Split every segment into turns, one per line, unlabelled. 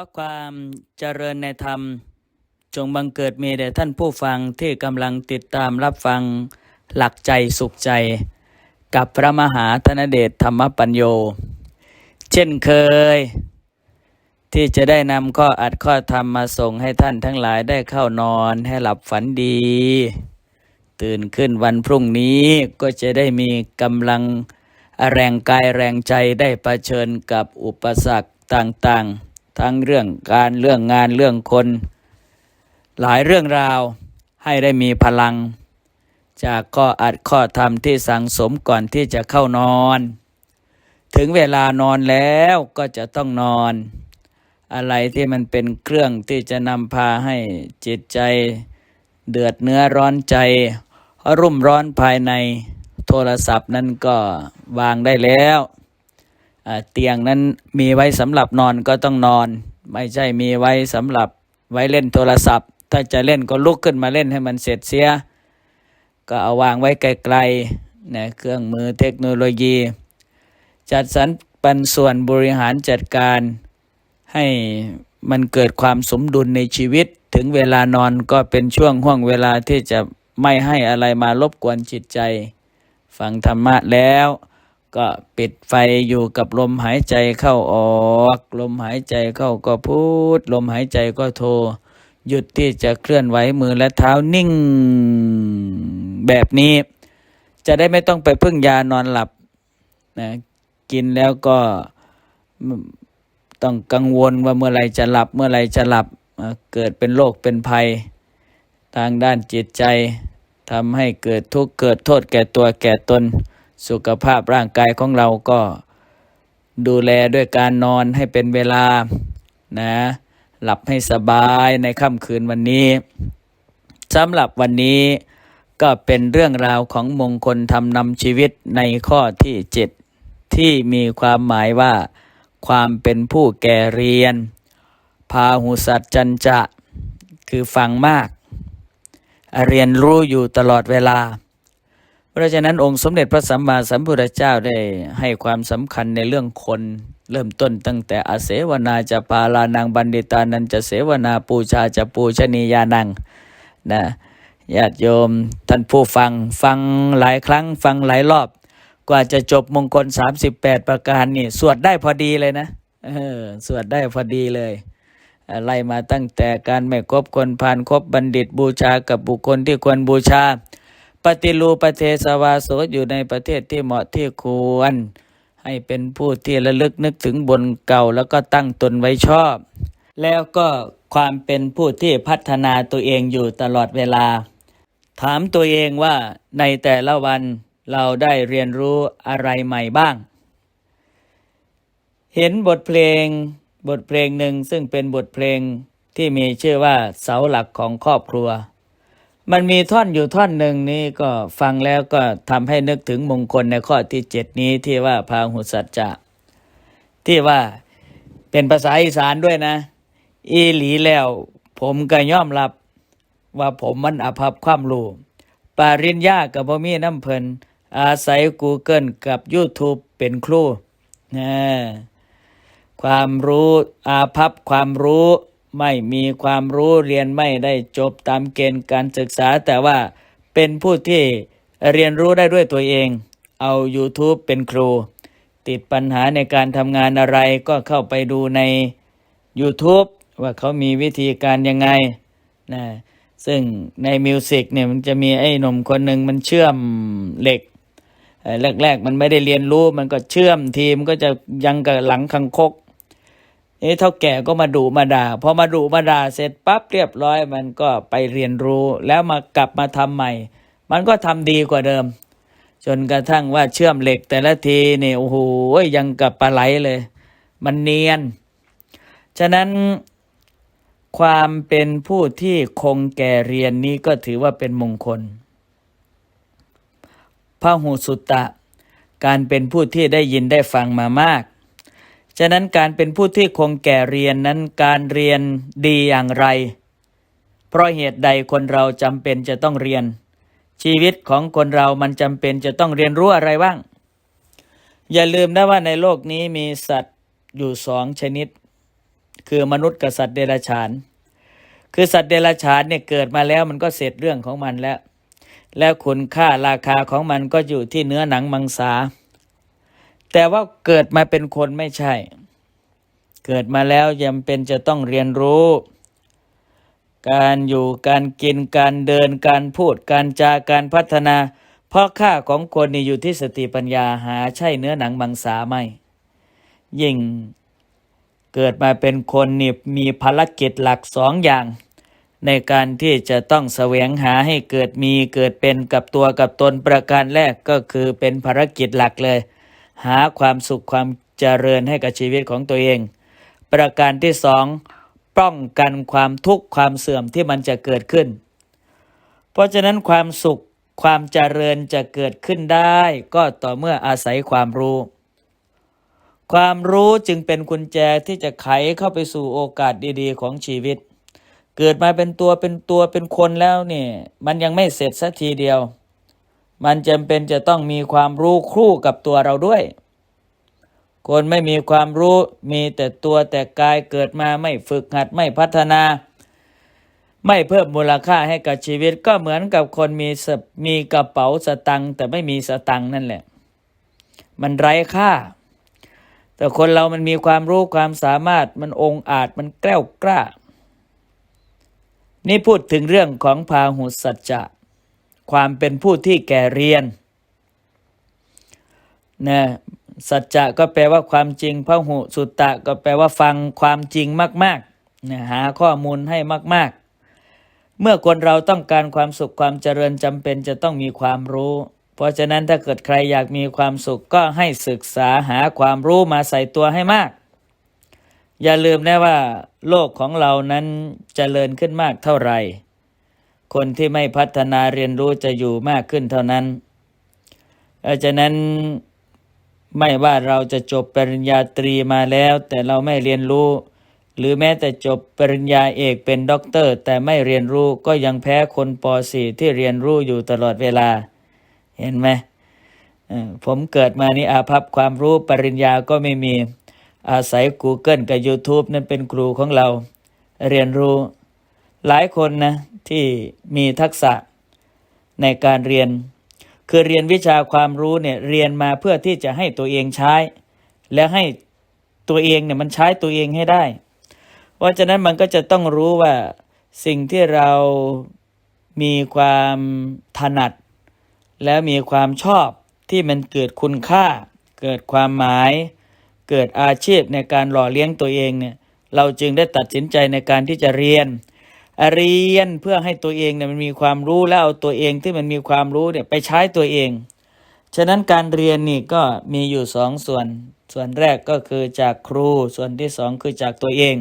ขอความเจริญในธรรม จงบังเกิดมีแด่ท่านผู้ฟังที่กำลังติดตามรับฟังหลักใจสุขใจ กับพระมหาธนเดชธรรมปัญโย เช่นเคย ที่จะได้นำข้ออัดข้อธรรมมาส่งให้ท่านทั้งหลายได้เข้านอนให้หลับฝันดี ตื่นขึ้นวันพรุ่งนี้ก็จะได้มีกำลังแรงกายแรงใจได้ประเชิญกับอุปสรรคต่างๆ ทั้งเรื่องการเรื่องงานเรื่องคน หลายเรื่องราวให้ได้มีพลัง จากข้ออัดข้อธรรมที่สั่งสมก่อนที่จะเข้านอน ถึงเวลานอนแล้วก็จะต้องนอน อะไรที่มันเป็นเครื่องที่จะนำพาให้จิตใจเดือดเนื้อร้อนใจ รุ่มร้อนภายในโทรศัพท์นั้นก็วางได้แล้ว เตียงนั้นมีไว้สำหรับนอนก็ต้องนอน ไม่ใช่มีไว้สำหรับไว้เล่นโทรศัพท์ ถ้าจะเล่นก็ลุกขึ้นมาเล่นให้มันเสร็จเสีย ก็เอาวางไว้ไกลๆนะเครื่องมือเทคโนโลยี จัดสรรปันส่วนบริหารจัดการให้มันเกิดความสมดุลในชีวิต ถึงเวลานอนก็เป็นช่วงห่วงเวลาที่จะไม่ให้อะไรมารบกวนจิตใจ ฟังธรรมะแล้ว ก็ปิดไฟอยู่กับลมหายใจเข้าออก ลมหายใจเข้าก็พูด ลมหายใจก็โทร หยุดที่จะเคลื่อนไหวมือและเท้านิ่ง แบบนี้ จะได้ไม่ต้องไปพึ่งยานอนหลับนะกินแล้วก็ต้องกังวลว่าเมื่อไรจะหลับเมื่อไรจะหลับเกิดเป็นโรคเป็นภัย ทางด้านจิตใจทำให้เกิดทุกข์เกิดโทษแก่ตัวแก่ตน สุขภาพร่างกายของเราก็ดูแลด้วยการนอนให้เป็นเวลานะหลับให้สบายในค่ำคืนวันนี้สำหรับวันนี้ก็เป็นเรื่องราวของมงคลทำนำชีวิตในข้อที่เจ็ดที่มีความหมายว่า ความเป็นผู้แก่เรียน พาหุสัจจันจะ คือฟังมาก เรียนรู้อยู่ตลอดเวลา ราะฉะนั้นองค์สมเด็จพระสัมมาสัมพุทธเจ้าได้ให้ความสำคัญในเรื่องคนเริ่มต้นตั้งแต่อาเสวนาจะปาลานังบัณฑิตานันจะเสวนาปูชาจะปูชนียานังนะญาติโยมท่านผู้ฟังฟังหลายครั้งฟังหลายรอบ กว่าจะจบมงคล 38 ประการนี่สวดได้พอดีเลยนะเออสวดได้พอดีเลยไล่มาตั้งแต่การไม่คบคนผ่านคบบัณฑิตบูชากับบุคคลที่ควรบูชา ฏิรูประเทศวาโสอยู่ในประเทศที่เหมาะที่ควร ให้เป็นผู้ที่ระลึกนึกถึงบนเก่าแล้วก็ตั้งตนไว้ชอบ แล้วก็ความเป็นผู้ที่พัฒนาตัวเองอยู่ตลอดเวลา ถามตัวเองว่าในแต่ละวันเราได้เรียนรู้อะไรใหม่บ้าง เห็นบทเพลงบทเพลงหนึ่งซึ่งเป็นบทเพลงที่มีชื่อว่าเสาหลักของครอบครัว มันมีท่อนอยู่ท่อนหนึ่งนี้ก็ฟังแล้วก็ทำให้นึกถึงมงคลในข้อที่เจ็ดนี้ที่ว่าพาหุสัจจะ ที่ว่าเป็นภาษาอีสานด้วยนะ อีหลีแล้ว ผมก็ยอมรับว่าผมมันอภัพความรู้ปาริญญากับบ่มีน้ำเพลินอาศัย Google กับ YouTube เป็นครูนะความรู้อาภัพความรู้ ไม่มีความรู้เรียนไม่ได้จบตามเกณฑ์การศึกษา แต่ว่าเป็นผู้ที่เรียนรู้ได้ด้วยตัวเอง เอา YouTube เป็นครู ติดปัญหาในการทำงานอะไรก็เข้าไปดูใน YouTube ว่าเขามีวิธีการยังไงนะซึ่งในมิวสิกเนี่ยมันจะมีไอ้หนุ่มคนหนึ่งมันเชื่อมเหล็กแรกๆ มันไม่ได้เรียนรู้มันก็เชื่อมทีมก็จะยังกับหลังคังคก เอ๊ะเท่าแก่ก็มาดูมาด่าพอมาดูมาด่าเสร็จปั๊บเรียบร้อย มันก็ไปเรียนรู้แล้วมากลับมาทำใหม่ มันก็ทำดีกว่าเดิม จนกระทั่งว่าเชื่อมเหล็กแต่ละทีเนี่ยโอ้โหยังกับปลาไหลเลย มันเนียน ฉะนั้นความเป็นผู้ที่คงแก่เรียนนี้ก็ถือว่าเป็นมงคลพระหูสุตตะ การเป็นผู้ที่ได้ยินได้ฟังมามาก ฉะนั้นการเป็นผู้ที่คงแก่เรียนนั้นการเรียนดีอย่างไร เพราะเหตุใดคนเราจำเป็นจะต้องเรียน ชีวิตของคนเรามันจำเป็นจะต้องเรียนรู้อะไรบ้าง อย่าลืมนะว่าในโลกนี้มีสัตว์อยู่สองชนิด คือมนุษย์กับสัตว์เดรัจฉาน คือสัตว์เดรัจฉานเนี่ยเกิดมาแล้วมันก็เสร็จเรื่องของมันแล้ว แล้วคุณค่าราคาของมันก็อยู่ที่เนื้อหนังมังสา แต่ว่าเกิดมาเป็นคนไม่ใช่ เกิดมาแล้วยังเป็นจะต้องเรียนรู้ การอยู่การกินการเดินการพูดการจาการพัฒนา เพราะค่าของคนนี่อยู่ที่สติปัญญาหาใช่เนื้อหนังมังสาไม่ ยิ่งเกิดมาเป็นคนนี่มีภารกิจหลักสองอย่าง ในการที่จะต้องแสวงหาให้เกิดมีเกิดเป็นกับตัวกับตนประการแรกก็คือเป็นภารกิจหลักเลย หาความสุขความเจริญให้กับชีวิตของตัวเอง ประการที่สองป้องกันความทุกข์ความเสื่อมที่มันจะเกิดขึ้น เพราะฉะนั้นความสุขความเจริญจะเกิดขึ้นได้ ก็ต่อเมื่ออาศัยความรู้ ความรู้จึงเป็นกุญแจที่จะไขเข้าไปสู่โอกาสดีๆ ของชีวิต เกิดมาเป็นตัวเป็นตัวเป็นคนแล้วเนี่ยมันยังไม่เสร็จสักทีเดียว มันจำเป็นจะต้องมีความรู้คู่กับตัวเราด้วย คนไม่มีความรู้มีแต่ตัวแต่กายเกิดมาไม่ฝึกหัดไม่พัฒนา ไม่เพิ่มมูลค่าให้กับชีวิตก็เหมือนกับคนมีมีกระเป๋าสตังค์แต่ไม่มีสตังค์นั่นแหละ มันไร้ค่า แต่คนเรามันมีความรู้ความสามารถมันองอาจมันแกล้วกล้า นี่พูดถึงเรื่องของพาหุสัจจะ ความเป็นผู้ที่แก่เรียนนะสัจจะก็แปลว่าความจริงพระหุสุตตะก็แปลว่าฟังความจริงมากๆนะหาข้อมูลให้มาก ๆ เมื่อคนเราต้องการความสุขความเจริญจำเป็นจะต้องมีความรู้ เพราะฉะนั้นถ้าเกิดใครอยากมีความสุขก็ให้ศึกษาหาความรู้มาใส่ตัวให้มาก อย่าลืมนะว่า โลกของเรานั้นเจริญขึ้นมากเท่าไหร่ คนที่ไม่พัฒนาเรียนรู้จะอยู่มากขึ้นเท่านั้นเพราะฉะนั้นไม่ว่าเราจะจบปริญญาตรีมาแล้ว แต่เราไม่เรียนรู้ หรือแม้แต่จบปริญญาเอกเป็นด็อกเตอร์ แต่ไม่เรียนรู้ก็ยังแพ้คนป .4 ที่เรียนรู้อยู่ตลอดเวลา เห็นไหมผมเกิดมานี่อาภัพความรู้ปริญญาก็ไม่มีอาศัย Google กับ YouTube นั่นเป็นครูของเรา เรียนรู้ หลายคนนะ ที่มีทักษะในการเรียน คือเรียนวิชาความรู้เนี่ยเรียนมาเพื่อที่จะให้ตัวเองใช้ แล้วให้ตัวเองเนี่ยมันใช้ตัวเองให้ได้ เพราะฉะนั้นมันก็จะต้องรู้ว่าสิ่งที่เรามีความถนัด แล้วมีความชอบที่มันเกิดคุณค่า เกิดความหมาย เกิดอาชีพในการหล่อเลี้ยงตัวเองเนี่ยเราจึงได้ตัดสินใจในการที่จะเรียน เรียนเพื่อให้ตัวเองเนี่ยมันมีความรู้แล้วเอาตัวเองที่มันมีความรู้เนี่ยไปใช้ตัวเอง ฉะนั้นการเรียนนี่ก็มีอยู่สองส่วน ส่วนแรกก็คือจากครู ส่วนที่สองคือจากตัวเอง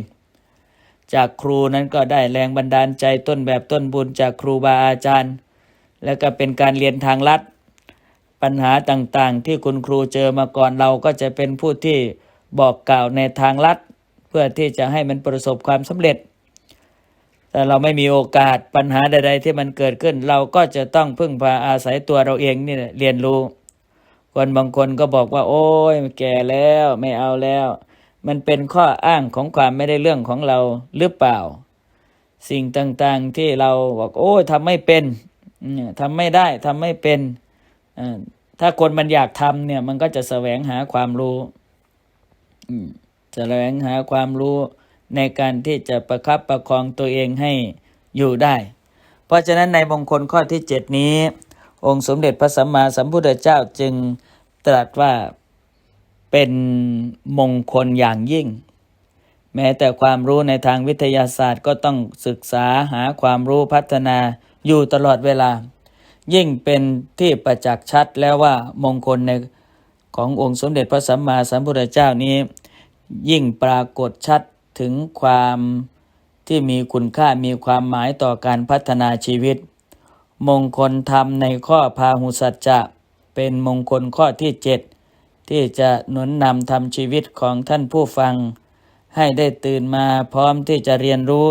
จากครูนั้นก็ได้แรงบันดาลใจต้นแบบต้นบุญจากครูบาอาจารย์ แล้วก็เป็นการเรียนทางลัด ปัญหาต่างๆ ที่คุณครูเจอมาก่อนเราก็จะเป็นผู้ที่บอกกล่าวในทางลัด เพื่อที่จะให้มันประสบความสำเร็จ แต่เราไม่มีโอกาสปัญหาใด ๆ ที่มันเกิดขึ้น เราก็จะต้องพึ่งพาอาศัยตัวเราเองนี่แหละเรียนรู้ คนบางคนก็บอกว่า โอ้ยแก่แล้วไม่เอาแล้ว มันเป็นข้ออ้างของความไม่ได้เรื่องของเราหรือเปล่า สิ่งต่างๆที่เราบอกโอ้ยทำไม่เป็นทำไม่ได้ทำไม่เป็นถ้าคนมันอยากทำเนี่ย มันก็จะแสวงหาความรู้แสวงหาความรู้ ในการที่จะประคับประคองตัวเองให้อยู่ได้ เพราะฉะนั้นในมงคลข้อที่เจ็ดนี้ องค์สมเด็จพระสัมมาสัมพุทธเจ้าจึงตรัสว่าเป็นมงคลอย่างยิ่ง แม้แต่ความรู้ในทางวิทยาศาสตร์ก็ต้องศึกษาหาความรู้พัฒนาอยู่ตลอดเวลา ยิ่งเป็นที่ประจักษ์ชัดแล้วว่ามงคลในขององค์สมเด็จพระสัมมาสัมพุทธเจ้านี้ ยิ่งปรากฏชัด ถึงความที่มีคุณค่ามีความหมายต่อการพัฒนาชีวิต มงคลธรรมในข้อพาหุสัจจะ เป็นมงคลข้อที่เจ็ดที่จะหนุนนำทำชีวิตของท่านผู้ฟัง ให้ได้ตื่นมาพร้อมที่จะเรียนรู้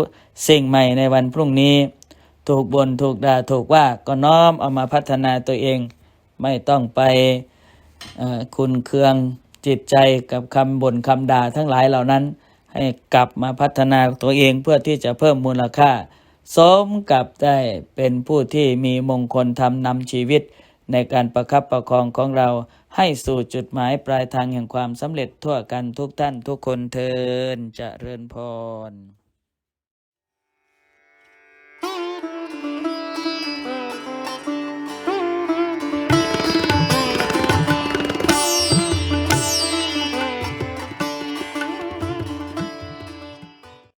สิ่งใหม่ในวันพรุ่งนี้ ถูกบน่นถูกด่าถูกว่าก็น้อมเอามาพัฒนาตัวเอง ไม่ต้องไปคุณเคืองจิตใจกับคำบ่นคำด่าทั้งหลายเหล่านั้น ให้กลับมาพัฒนาตัวเองเพื่อที่จะเพิ่มมูลค่า สมกับได้เป็นผู้ที่มีมงคลทำนำชีวิต ในการประคับประคองของเราให้สู่จุดหมายปลายทางแห่งความสำเร็จทั่วกันทุกท่านทุกคนเทินจเจริญพร